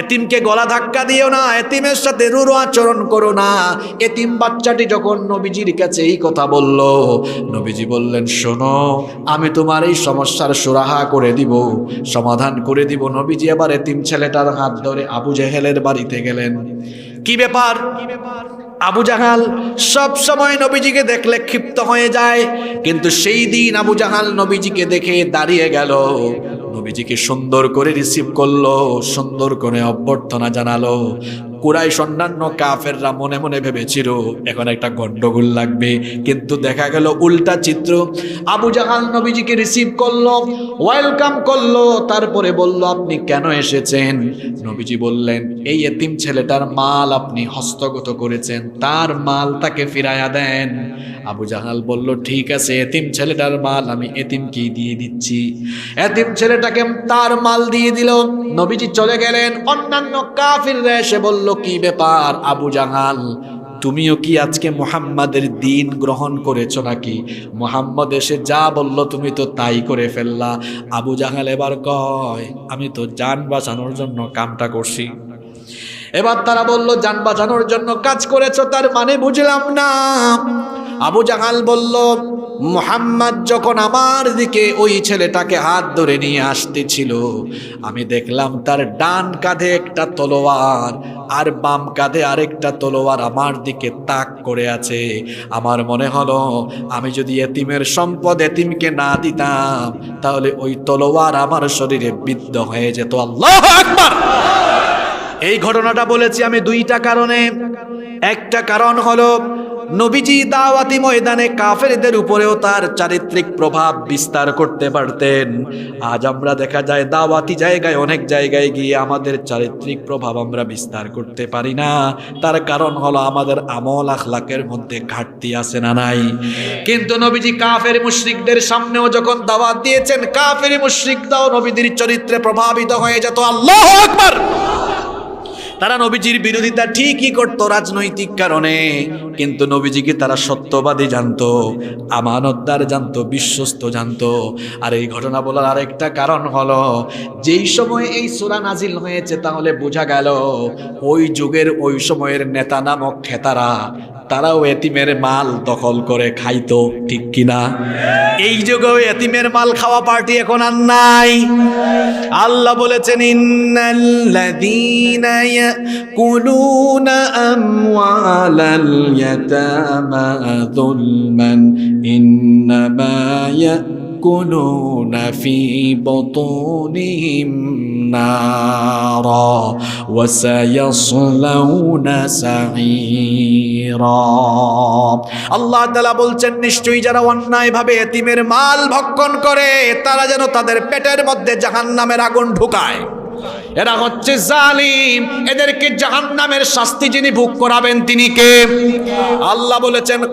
এতিমকে গলা ধাক্কা দিও না, এতিমের সাথে রুরু আচরণ করো না। এতিম বাচ্চাটি যখন নবীজির কাছে এই কথা বলল, নবীজি বললেন, শোনো, আমি তোমার এই সমস্যার সুরাহা করে দিব, সমাধান করে দিব। নবীজি আবার এতিম ছেলেটার হাত ধরে আবু জেহেলের বাড়িতে গেলেন। কি ব্যাপার? আবু জাহাল সব সময় নবীজিকে দেখলে ক্ষিপ্ত হয়ে যায়, কিন্তু সেই দিন আবু জাহাল নবীজিকে দেখে দাঁড়িয়ে গেল। নবীজিকে সুন্দর করে রিসিভ করল সুন্দর করে অভ্যর্থনা জানালো। কুরাই অন্যান্য কাফেররা মনে মনে ভেবেছিল, এখন একটা গন্ডগোল লাগবে। কিন্তু দেখা গেল উল্টা চিত্র। আবু জাহাল নবীজিকে রিসিভ করল ওয়েলকাম করল, তারপরে বলল, আপনি কেন এসেছেন? নবীজি বললেন, এই এতিম ছেলেটার মাল আপনি হস্তগত করেছেন, তার মাল তাকে ফিরাইয়া দেন। আবু জাহাল বলল, ঠিক আছে, এতিম ছেলেটার মাল আমি এতিমকে দিয়ে দিচ্ছি। এতিম ছেলেটাকে তার মাল দিয়ে দিল। নবীজি চলে গেলেন। অন্যান্য কাফিররা এসে বলল কি ব্যাপার, আবু জাহাল? তুমিও কি আজকে মোহাম্মদের দিন গ্রহণ করেছ নাকি? মোহাম্মদ এসে যা বলল তুমি তো তাই করে ফেললা। আবু জাহাল এবার কয়, আমি তো যান বাঁচানোর জন্য কামটা করছি। এবার তারা বলল, যান বাঁচানোর জন্য কাজ করেছ, তার মানে বুঝলাম না। আবু জাহাল বলল মোহাম্মদ যখন আমার দিকে ওই ছেলেটাকে হাত ধরে নিয়ে আসতেছিল, আমি দেখলাম তার ডান কাঁধে একটা তলোয়ার আর বাম কাঁধে আরেকটা তলোয়ার আমার দিকে তাক করে আছে। আমার মনে হলো, আমি যদি এতিমের সম্পদ এতিমকে না দিতাম, তাহলে ওই তলোয়ার আমার শরীরে বিদ্ধ হয়ে যেত। আল্লাহ আকবার! এই ঘটনাটা বলেছি আমি দুইটা কারণে। একটা কারণ হলো নবীজি দাওয়াতি ময়দানে কাফেরদের উপরেও তার চারিত্রিক প্রভাব বিস্তার করতে পারতেন। আজ আমরা দেখা যায় দাওয়াতি জায়গায়, অনেক জায়গায় গিয়ে আমাদের চারিত্রিক প্রভাব আমরা বিস্তার করতে পারি না। তার কারণ হলো আমাদের আমল আখলাকের মধ্যে ঘাটতি আছে না নাই। কিন্তু নবীজি কাফের মুশরিকদের সামনেও যখন দাওয়াত দিয়েছেন, কাফের মুশরিকরাও নবীদের চরিত্রে প্রভাবিত হয়ে যেত। আল্লাহ আকবার! তারা নবীজির বিরোধিতা ঠিকই করত রাজনৈতিক কারণে। কিন্তু নবীজিকে তারা সত্যবাদী জানত, আমানতদার জানত, বিশ্বস্ত জানত। আর এই ঘটনা বলার আরেকটা কারণ হলো, যেই সময় এই সুরা নাজিল হয়েছে তাহলে বোঝা গেল, ওই যুগের ওই সময়ের নেতা নামক খেতারা তারাও এতিমের মাল দখল করে খাইতো, ঠিক কিনা? এই যুগেও এতিমের মাল খাওয়া পার্টি এখন আর নাই। আল্লাহ বলেছেন, ইন্নাল্লাযীনা ইয়াকুলুনা আমওয়ালাল ইয়াতামা যুলমান, ইন্নামা ফি বুতুনিহিম নারা ওয়া সায়াসলাউনা সাঈরা আল্লাহ তাআলা বলছেন, নিশ্চয়ই যারা অন্যায়ভাবে এতিমের মাল ভক্ষণ করে, তারা যেন তাদের পেটের মধ্যে জাহান্নামের আগুন ঢুকায়। এরা হচ্ছে জালিম। এদেরকে জাহান্নামের শাস্তি যিনি ভোগ করাবেন, তিনি কে? আল্লাহ বলেছেন